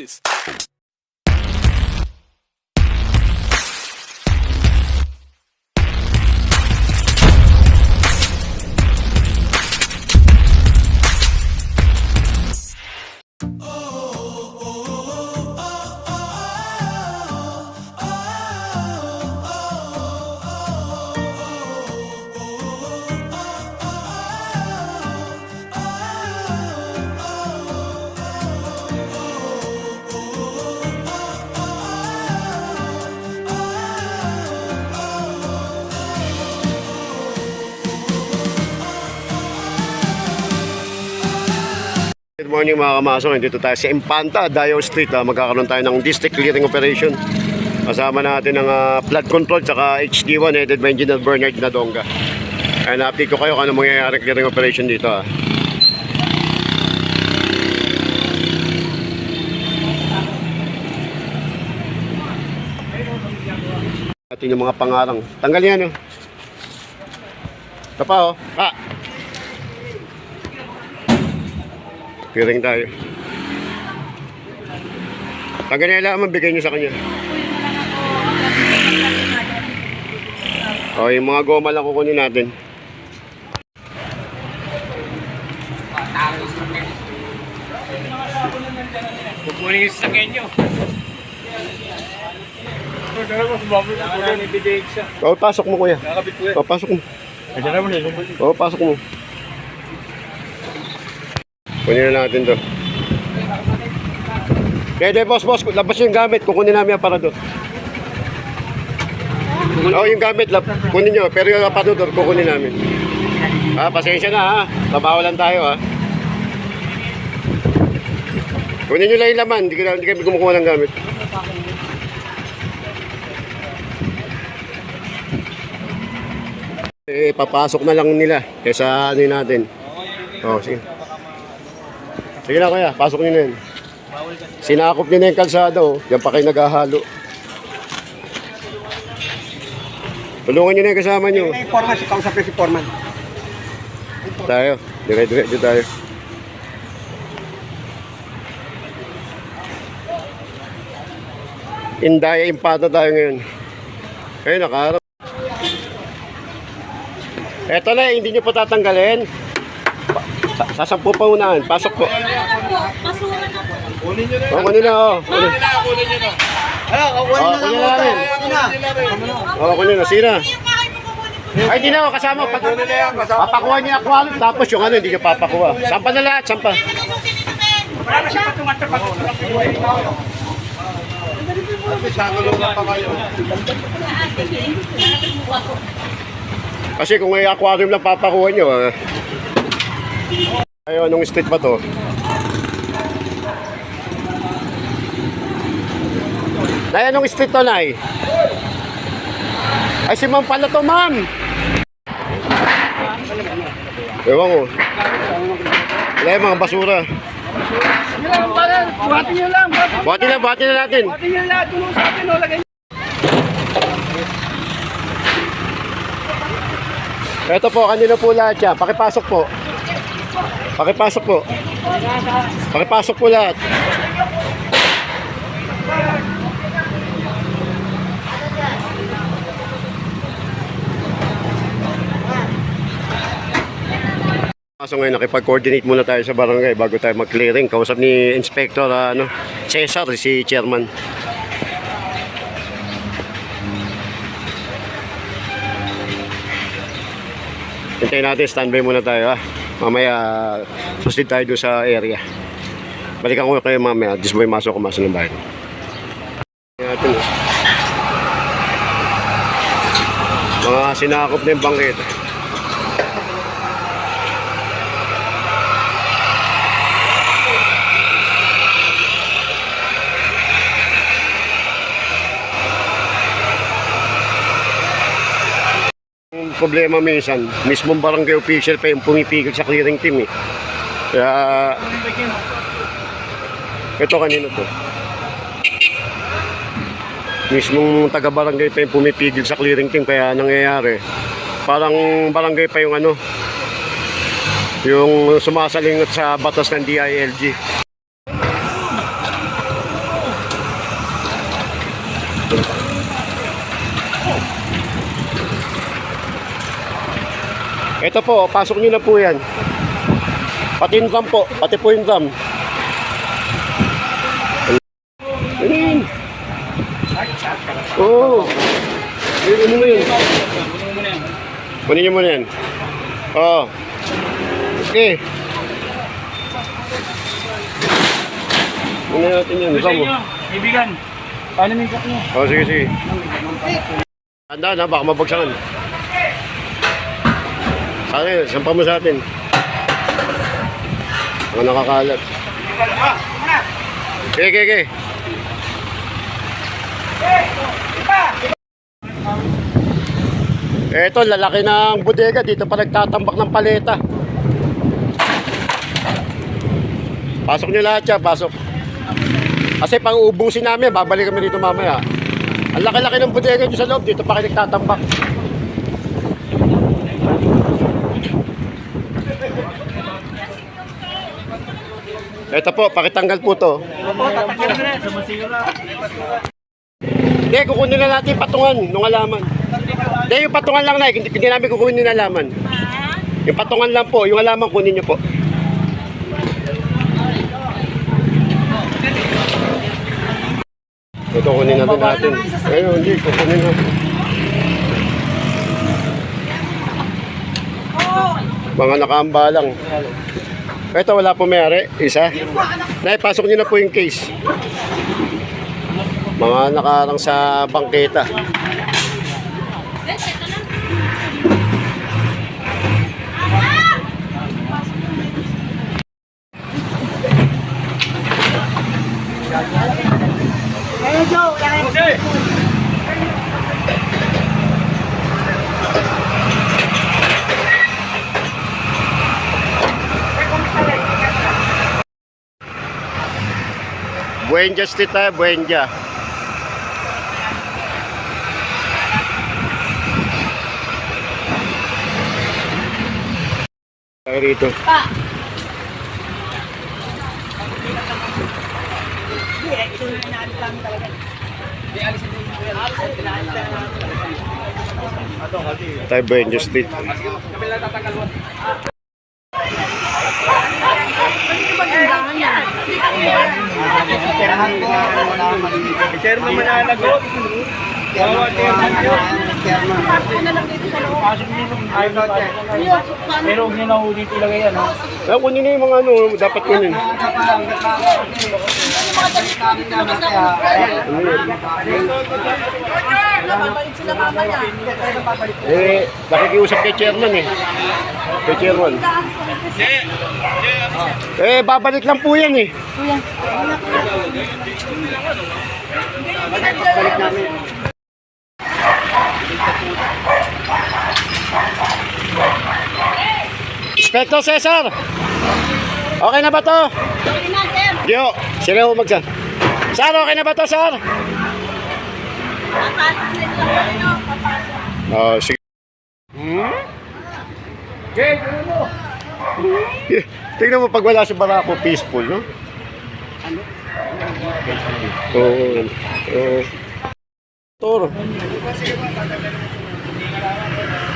Moses. Morning mga kamasong, dito tayo sa Impanta, Dayo Street. ah. magkakaroon tayo ng district clearing operation. Kasama natin ang ah, flood control tsaka HD1 headed by Engineer Bernard Nadonga. Ayan, update ko kayo kung ano mangyayari clearing operation dito. ah. Atin yung mga pangarang. Tanggal yan oh. Ito pa oh. Ah! Piring tayo. Pag ganyan lang, mabigay nyo sa kanya. O, yung mga goma lang kukunin natin. Kukunin yung sasakyan nyo. O, pasok mo kuya. Nakakabit ko O, pasok mo. O, pasok mo. Kunin na natin to. Pwede, boss, boss. Labas yung gamit. Kukunin namin ang aparador. Oo, yung gamit. Lab, kunin nyo. Pero yung aparador, kukunin namin. Ah, pasensya na ha. Babawalan tayo ha. Kunin nyo lang yung laman. Hindi, ka- hindi kami kumukuha ng gamit. Eh, papasok na lang nila kaysa ano natin. Oh, sige. Sige na kuya, pasok nyo na yun. Sinakop nyo na yung kalsada oh. Yan pa kayo naghahalo. Tulungan nyo na yung kasama nyo. May foreman, si kausapin si foreman. Tayo, dire-diretso tayo. Indaya impata tayo ngayon. Ayun, nakaharap. Eto na, hindi nyo pa tatanggalin. Pa- sa- Sasampu pa unahan. Pasok po. Basura na po. Kunin nyo na O, kunin na, o. Kunin. Kunin nyo na. Ano, kukunin na kunin lang na namin. O, kunin na. Sina? Ay, hindi na, o, kasama. Pag, Kunin na yan. Kasama. papakuha niya yung aquarium, tapos yung ano, hindi niya papakuha. Sampa na lahat, sampa. Na siya tumatapat. Isang na pa kayo. Kasi kung may aquarium lang papakuha nyo, ah. Ayun, anong street ba to? Nay, anong street to, Nay? Ay, si Ma'am pala to, Ma'am! Ewan ko. Wala yung mga basura. Buhatin nyo lang. Buhati na, buhati na natin. Buhatin nyo lang. Tulong sa atin. Lagay nyo. Ito po, kanino po lahat yan. Pakipasok po. Pakipasok po. Pakipasok po lahat. So ngayon, nakipag-coordinate muna tayo sa barangay bago tayo mag-clearing. Kausap ni Inspector ah, ano, Cesar, si Chairman. Hintayin natin, standby muna tayo ha. Mamaya, susunod tayo doon sa area. Balikan ko kayo mamaya, this boy masok ko masok ng bahay. Mga sinakop na yung bangkit. Problema minsan, mismong barangay official pa yung pumipigil sa clearing team eh. Kaya, ito kanino to. Mismong taga-barangay pa yung pumipigil sa clearing team kaya nangyayari. Parang barangay pa yung ano, yung sumasalingot sa batas ng DILG. Ito po, pasok nyo na po yan. Pati yung drum po, pati po yung drum. Ayun. Oo. Oh. Ayun mo yun. Kunin nyo muna yan. Oo. Okay. Kunin natin yan. Drum mo. ibigan. Paano may cut mo? Oh, sige, sige. Tanda na, baka mabagsakan. Yun, sampa mo sa atin. Mga nakakalat. Okay, okay, okay. Eto, lalaki ng bodega. Dito pa nagtatambak ng paleta. Pasok nyo lahat siya, pasok. Kasi pang ubusin namin, babalik kami dito mamaya. Ang laki-laki ng bodega dito sa loob, dito pa kayo nagtatambak. Ito po, pakitanggal po to. Na. Hindi, kukunin na natin yung patungan nung alaman. Hindi, yung patungan lang na, hindi, hindi namin kukunin yung alaman. Yung patungan lang po, yung alaman kunin nyo po. Ito kunin natin natin. Ayun, hindi, kukunin natin. Mga nakaamba lang. Ito wala po mayari, isa. Naipasok nyo na po yung case. Mga nakarang sa bangketa. Buenja Street tayo, Buenja. Tayo rito. Tayo Buenja Street. Chairman mananagot. Bawa chairman yun. Pasok niyo nung ayaw na pasok na kayo. Pero huwag niyo na ulit ilagay yan. kunin na yung mga ano, dapat kunin. Eh, nakikiusap kay chairman eh. Kay chairman. Eh, babalik lang po yan eh. Balik namin. Inspector Cesar! Okay na ba to? Okay na, sir. Gio, sila ho magsa. Sar, okay na ba to. Papasok. Oh, sige. Hmm? Okay, gano'n mo. Tingnan mo pag wala si Barako, peaceful, no? Oo. Oo. Toro.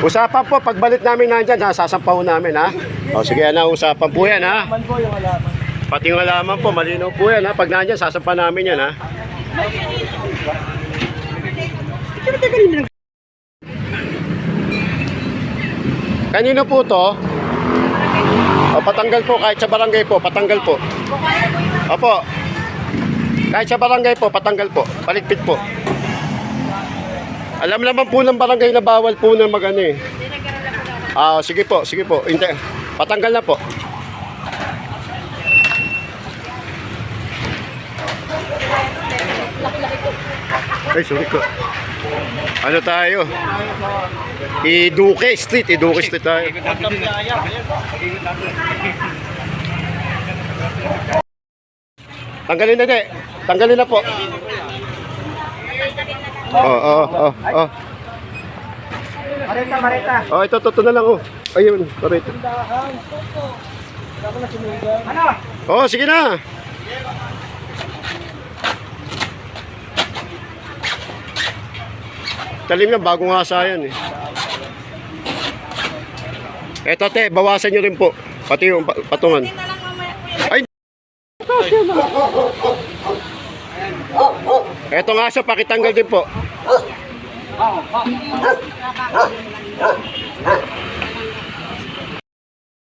Usapan po, pagbalik namin nandyan, ha, namin, ha? O, sige, na, usapan po yan, ha? Man po yung alaman. Pati yung alaman po, malinaw po yan, ha? Pag nandyan, sasampa namin yan, ha? Kanino po to? O, patanggal po, kahit sa barangay po, patanggal po. Opo. Kahit sa barangay po, patanggal po. Paligpit po. Alam naman po ng barangay na bawal po na mag ano eh. Ah, sige po, sige po. Hindi. Patanggal na po. Ay, sorry ko. Ano tayo? Iduke Street, Iduke Street tayo. Tanggalin na, de. Tanggalin na po. Oh, oh, oh, oh. Marita, marita. Oh, ito, ito, na lang, oh. Ayun, correct. Ano? Oh, sige na. Talim na, bagong hasa yan eh. Eto te, bawasan nyo rin po. Pati yung pa- patungan. Ay! Eto nga sa pakitanggal din po.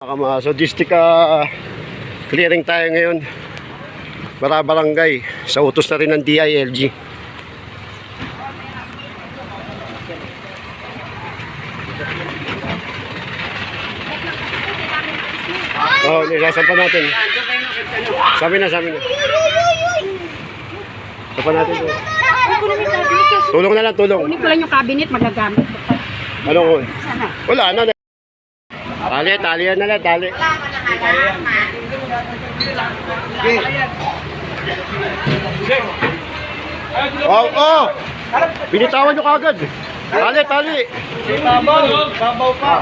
Kamaso, district ah, clearing tayo ngayon. Para barangay. Sa utos na rin ng DILG. Oo, oh, nilasan pa natin. Sabi na, sabi na. Sabi pa natin. to. Tulong na lang, tulong. Kunin ko lang yung cabinet, magagamit. Ano ko? Wala na. Tali, tali yan na lang, tali. Oh, oh! Binitawan nyo kagad. Tali, tali. Babaw. Babaw pa.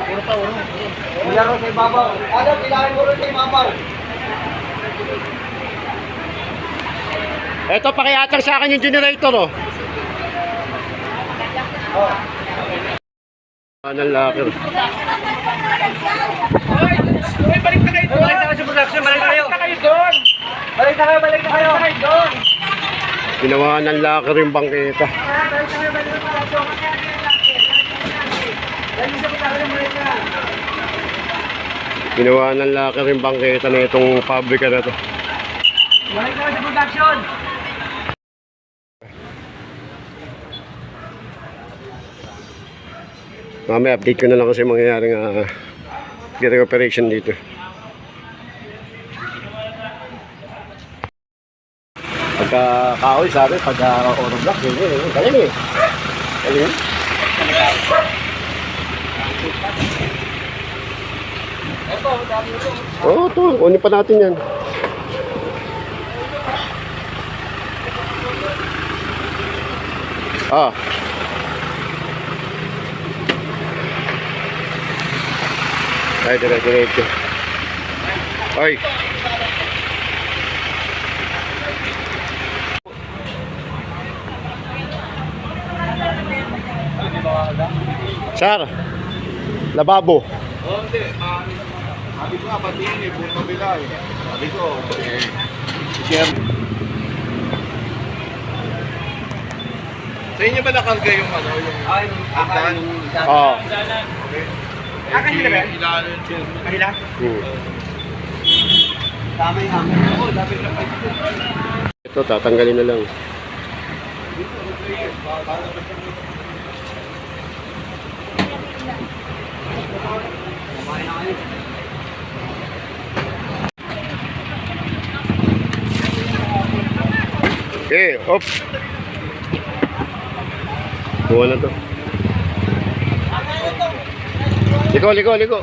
Laro sa babaw. Ano, kailangan mo rin sa babaw. Eto, pakiatang sa akin yung generator, oh. Anong locker. Uy, balik na kayo doon. Balik na kayo sa production. Balik na kayo. Balik na kayo doon. Balik na kayo, balik na kayo. Balik na kayo doon. Ginawa ng locker yung bangketa. Ginawa ng locker yung bangketa na itong pabrika na to. Balik na kayo sa production. Mamaya update ko na lang kasi mangyayaring uh, clearing operation dito. Pagka kahoy sabi, pagka oro block, yun yun, yun. Galing eh. Galing eh. Oo, to. Kunin pa natin yan. Ah. Ay, dire diretso. Ay. Sir, lababo. Oh. Ah, sabi ko nga, batiin eh, buong kabila eh. Sabi ko, eh, share. Sa inyo ba nakarga yung ano, yung Ay, hagdan? Oo. Ah, kanila ba? Ilalo yung Kanila? Hmm. Tama yung hangin. Oo, lapit lang. Ito, tatanggalin na lang. Okay, op. Kuha na to. Liko, liko, liko.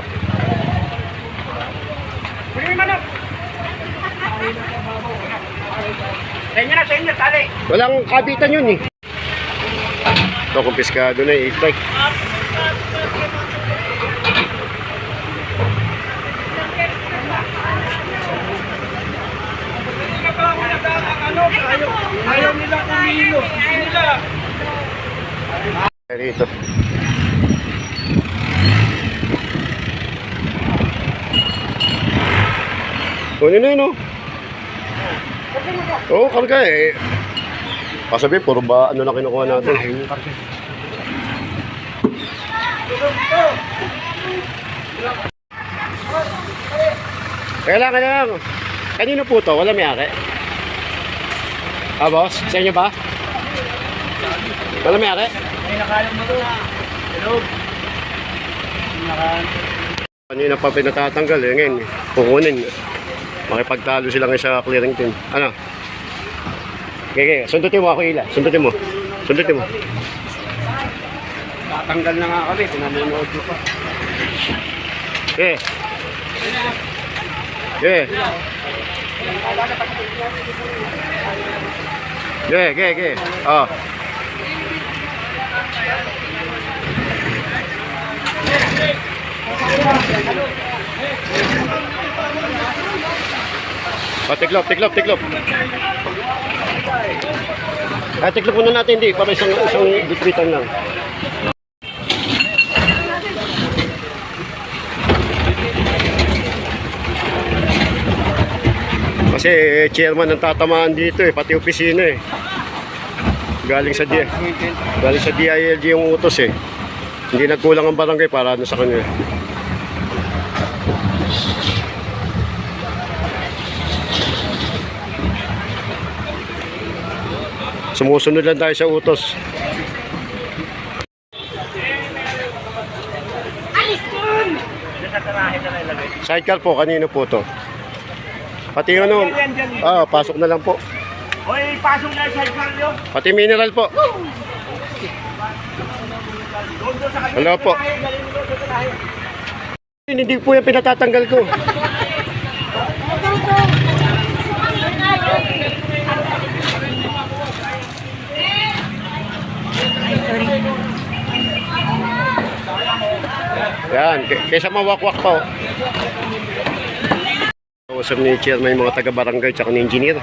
Sa inyo na, sa inyo, tali. Walang kabitan yun eh. Ito, kumpiskado na eh. Like, Ano, ayaw, Rito. Kunin na yun, oh. Oo, karga eh. Pasabi, puro ba ano na kinukuha natin? Kailangan lang. Kanino po to? Wala may ari? Ah, boss? Sa inyo ba? Wala may ari? Ay, nakalam mo doon. Hello. Nakalam. Kanina pa pinatatanggal eh, ngayon kukunin. Makipagtalo sila ngayon sa clearing team. Ano? Okay, okay. Sundutin mo ako ila. Sundutin mo. Sundutin mo. Tatanggal na nga kami, pinanonood ko pa. Okay. Okay. Okay, okay, okay. Oh. Oh, tiklop, tiklop, tiklop. Ah, tiklop muna natin, di. Para isang, isang bitbitan lang. Kasi eh, chairman ng tatamaan dito eh, pati opisina eh. Galing sa D galing sa DILG yung utos eh. Hindi nagkulang ang barangay para ano sa kanya. Sumusunod lang tayo sa utos. Sidecar po, kanino po to? Pati ano, ah, pasok na lang po. Hoy, pasok na sa kalyo. Pati mineral po. Hello po. Hindi po yung pinatatanggal ko. Yan, kaysa mawakwak pa. oh. Kausap ni chairman yung mga taga-barangay tsaka ni engineer.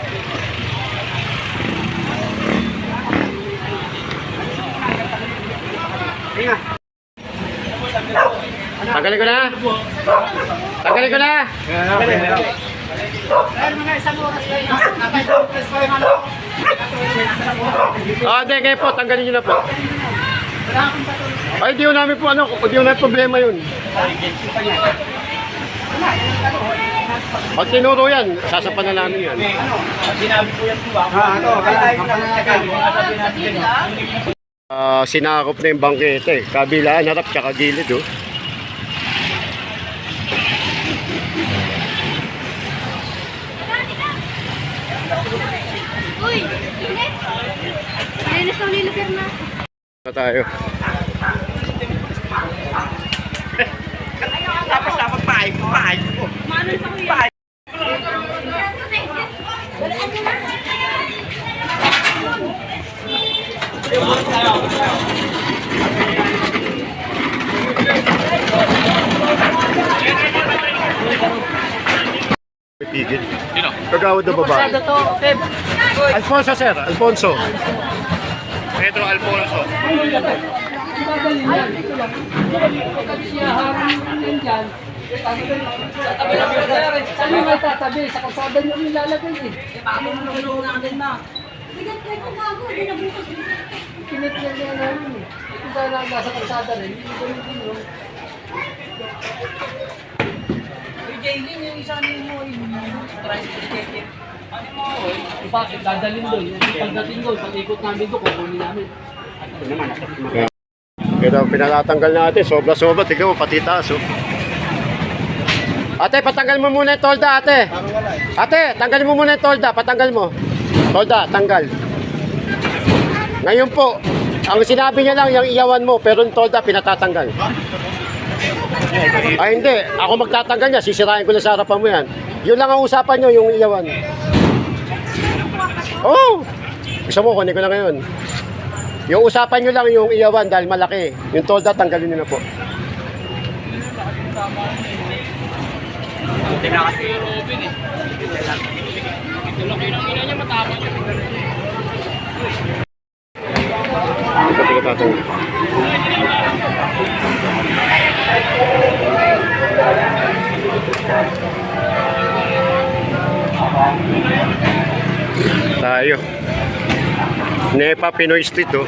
Tanggalin ko na. Tanggalin ko na. Ah, hindi, kayo po, tanggalin nyo na po. Ay, di namin po, ano, di ko namin problema yun. Pag tinuro yan, sasapan na namin yan. Ah, sinakop na yung bangkete. Kabilaan, harap, tsaka gilid, oh. Uy! Linis na linis na. Na tayo. Tapos dapat pahay, pahay. Pigil. Sino? Kagawad na babae. to. Alfonso, sir. Alfonso. Pedro Alfonso. Saan yung may tatabi? Sa kalsada nyo nilalagay eh. Kinit na niya namin eh. Kung nasa kalsada rin, hindi ko yung pinro. Jaylin, yung isa niyo mo, yung tricycle Bakit? Dadalhin doon. Pagdating doon, pag-ikot namin doon, kukunin namin. Kaya pinatatanggal natin. Sobra-sobra. Tignan mo, pati taas, oh. Ate, patanggal mo muna yung tolda, ate. Ate, tanggalin mo muna yung tolda. Patanggal mo. Tolda, tanggal. Ngayon po, ang sinabi niya lang, yung iyawan mo, pero yung tolda, pinatatanggal. Ay, hindi. Ako magtatanggal niya. Sisirain ko na sa harapan mo yan. Yun lang ang usapan niyo, yung iyawan. Oh! Gusto mo, kunin ko na ngayon. Yung usapan nyo lang yung iyawan dahil malaki. Yung tolda, tanggalin nyo na po. Hindi ko tatanggal. Tayo. Nepa Pinoy Street oh.